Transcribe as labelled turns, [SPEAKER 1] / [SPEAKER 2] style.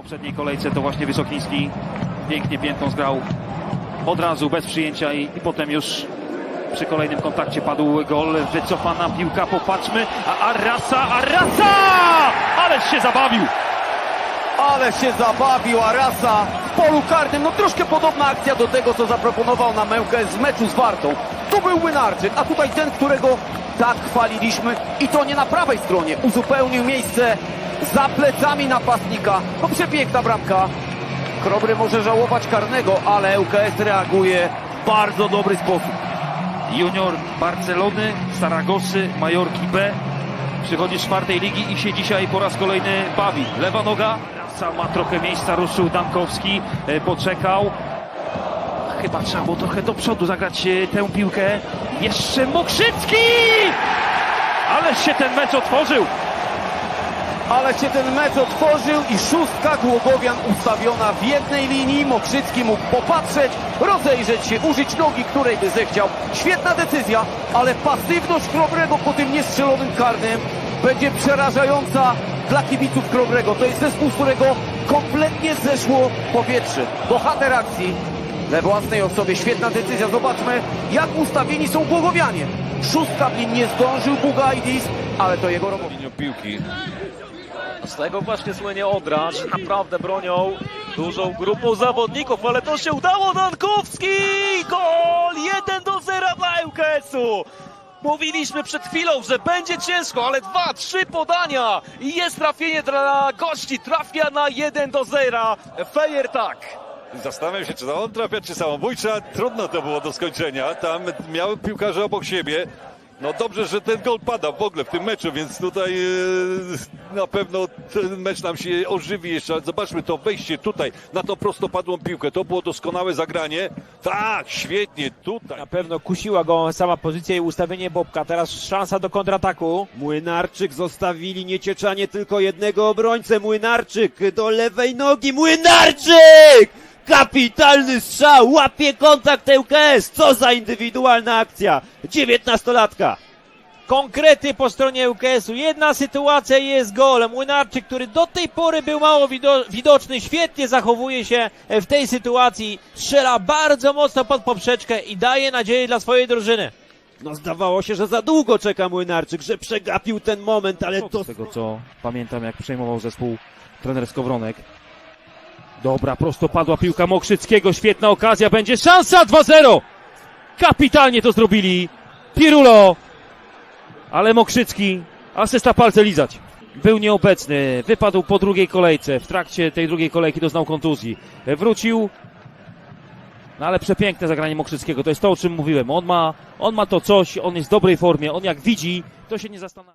[SPEAKER 1] poprzedniej kolejce to właśnie Wysokiński pięknie piętą zgrał od razu, bez przyjęcia i, i potem już przy kolejnym kontakcie padł gol, wycofana piłka, popatrzmy, a Arrasa, Arrasa! Ależ się zabawił!
[SPEAKER 2] Ale się zabawił Arasa w polu karnym. No troszkę podobna akcja do tego, co zaproponował nam ŁKS w meczu z Wartą. Tu był Łynarczyk, a tutaj ten, którego tak chwaliliśmy i to nie na prawej stronie. Uzupełnił miejsce za plecami napastnika. No przepiękna bramka. Krobry może żałować karnego, ale ŁKS reaguje w bardzo dobry sposób.
[SPEAKER 1] Junior Barcelony, Saragosy, Majorki B. Przychodzi z czwartej ligi i się dzisiaj po raz kolejny bawi. Lewa noga, Rasa ma trochę miejsca, ruszył Dankowski, e, poczekał. Chyba trzeba było trochę do przodu zagrać e, tę piłkę. Jeszcze Mokrzycki! Ależ się ten mecz otworzył!
[SPEAKER 2] Ale się ten mecz otworzył i szóstka Głogowian ustawiona w jednej linii. Mokrzycki mógł popatrzeć, rozejrzeć się, użyć nogi, której by zechciał. Świetna decyzja, ale pasywność Krobrego po tym niestrzelonym karnym będzie przerażająca dla kibiców Krobrego. To jest zespół, z którego kompletnie zeszło powietrze. Bohater akcji we własnej osobie. Świetna decyzja. Zobaczmy, jak ustawieni są Głogowianie. Szóstka nim nie zdążył Bugajdis, ale to jego robota.
[SPEAKER 3] piłki.
[SPEAKER 4] Z tego właśnie słynie Odra, że naprawdę bronią dużą grupą zawodników, ale to się udało, Dankowski! Gol! 1 do 0 dla ŁKS-u! Mówiliśmy przed chwilą, że będzie ciężko, ale dwa, trzy podania i jest trafienie dla gości. Trafia na 1 do 0. Fejer tak.
[SPEAKER 3] Zastanawiam się, czy to on trafia, czy samobójcza. Trudno to było do skończenia. Tam miały piłkarze obok siebie. No dobrze, że ten gol pada w ogóle w tym meczu, więc tutaj e, na pewno ten mecz nam się ożywi jeszcze. Zobaczmy to wejście tutaj na tą prostopadłą piłkę. To było doskonałe zagranie. Tak, świetnie, tutaj.
[SPEAKER 5] Na pewno kusiła go sama pozycja i ustawienie Bobka. Teraz szansa do kontrataku.
[SPEAKER 6] Młynarczyk zostawili niecieczanie tylko jednego obrońcę. Młynarczyk do lewej nogi. Młynarczyk! Kapitalny strzał! Łapie kontakt ŁKS! Co za indywidualna akcja! Dziewiętnastolatka!
[SPEAKER 5] Konkrety po stronie UKS-u. Jedna sytuacja jest gol. Młynarczyk, który do tej pory był mało wido widoczny, świetnie zachowuje się w tej sytuacji. Strzela bardzo mocno pod poprzeczkę i daje nadzieję dla swojej drużyny.
[SPEAKER 6] No zdawało się, że za długo czeka Młynarczyk, że przegapił ten moment, ale to...
[SPEAKER 1] Z tego co pamiętam, jak przejmował zespół trener Skowronek. Dobra, prostopadła piłka Mokrzyckiego, świetna okazja, będzie szansa 2-0! Kapitalnie to zrobili Pirulo, ale Mokrzycki, asysta palce lizać. Był nieobecny, wypadł po drugiej kolejce, w trakcie tej drugiej kolejki doznał kontuzji. Wrócił, no ale przepiękne zagranie Mokrzyckiego, to jest to o czym mówiłem. On ma, on ma to coś, on jest w dobrej formie, on jak widzi, to się nie zastanawia.